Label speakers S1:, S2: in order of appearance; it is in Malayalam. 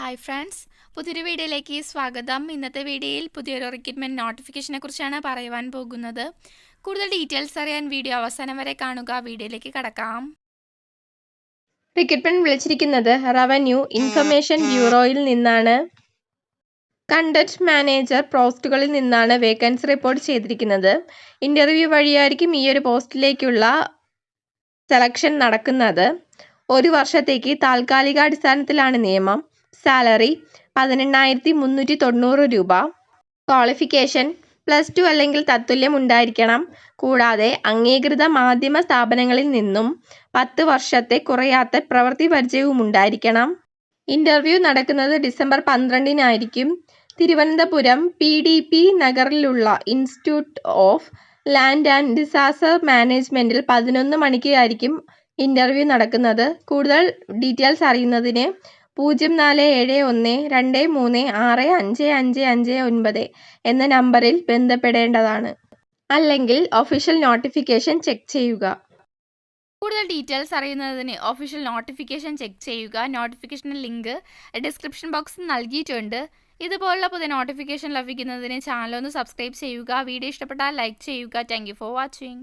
S1: ഹായ് ഫ്രണ്ട്സ് പുതിയൊരു വീഡിയോയിലേക്ക് സ്വാഗതം. ഇന്നത്തെ വീഡിയോയിൽ പുതിയൊരു റിക്രൂട്ട്മെന്റ് നോട്ടിഫിക്കേഷനെ കുറിച്ചാണ് പറയുവാൻ പോകുന്നത്. കൂടുതൽ ഡീറ്റെയിൽസ് അറിയാൻ വീഡിയോ അവസാനം വരെ കാണുക. വീഡിയോയിലേക്ക് കടക്കാം.
S2: റിക്രൂട്ട്മെന്റ് വിളിച്ചിരിക്കുന്നത് റവന്യൂ ഇൻഫർമേഷൻ ബ്യൂറോയിൽ നിന്നാണ്. കണ്ടക്ട് മാനേജർ പോസ്റ്റുകളിൽ നിന്നാണ് വേക്കൻസി റിപ്പോർട്ട് ചെയ്തിരിക്കുന്നത്. ഇന്റർവ്യൂ വഴിയായിരിക്കും ഈ ഒരു പോസ്റ്റിലേക്കുള്ള സെലക്ഷൻ നടക്കുന്നത്. ഒരു വർഷത്തേക്ക് താൽക്കാലികാടിസ്ഥാനത്തിലാണ് നിയമം. സാലറി പതിനെണ്ണായിരത്തി മുന്നൂറ്റി തൊണ്ണൂറ് രൂപ. ക്വാളിഫിക്കേഷൻ പ്ലസ് ടു അല്ലെങ്കിൽ തത്തുല്യം ഉണ്ടായിരിക്കണം. കൂടാതെ അംഗീകൃത മാധ്യമ സ്ഥാപനങ്ങളിൽ നിന്നും പത്ത് വർഷത്തെ കുറയാത്ത പ്രവൃത്തി പരിചയവും ഉണ്ടായിരിക്കണം. ഇന്റർവ്യൂ നടക്കുന്നത് ഡിസംബർ പന്ത്രണ്ടിനായിരിക്കും. Thiruvananthapuram P D P നഗറിലുള്ള institute of land and disaster മാനേജ്മെന്റിൽ പതിനൊന്ന് മണിക്ക് ആയിരിക്കും ഇന്റർവ്യൂ നടക്കുന്നത്. കൂടുതൽ ഡീറ്റെയിൽസ് അറിയുന്നതിന് പൂജ്യം നാല് ഏഴ് ഒന്ന് രണ്ട് മൂന്ന് ആറ് അഞ്ച് അഞ്ച് അഞ്ച് ഒൻപത് എന്ന നമ്പറിൽ ബന്ധപ്പെടേണ്ടതാണ്. അല്ലെങ്കിൽ ഒഫീഷ്യൽ നോട്ടിഫിക്കേഷൻ ചെക്ക് ചെയ്യുക.
S1: കൂടുതൽ ഡീറ്റെയിൽസ് അറിയുന്നതിന് ഒഫീഷ്യൽ നോട്ടിഫിക്കേഷൻ ചെക്ക് ചെയ്യുക. നോട്ടിഫിക്കേഷൻ ലിങ്ക് ഡിസ്ക്രിപ്ഷൻ ബോക്സിൽ നൽകിയിട്ടുണ്ട്. ഇതുപോലുള്ള പുതിയ നോട്ടിഫിക്കേഷൻ ലഭിക്കുന്നതിന് ചാനൽ ഒന്ന് സബ്സ്ക്രൈബ് ചെയ്യുക. വീഡിയോ ഇഷ്ടപ്പെട്ടാൽ ലൈക്ക് ചെയ്യുക. Thank for watching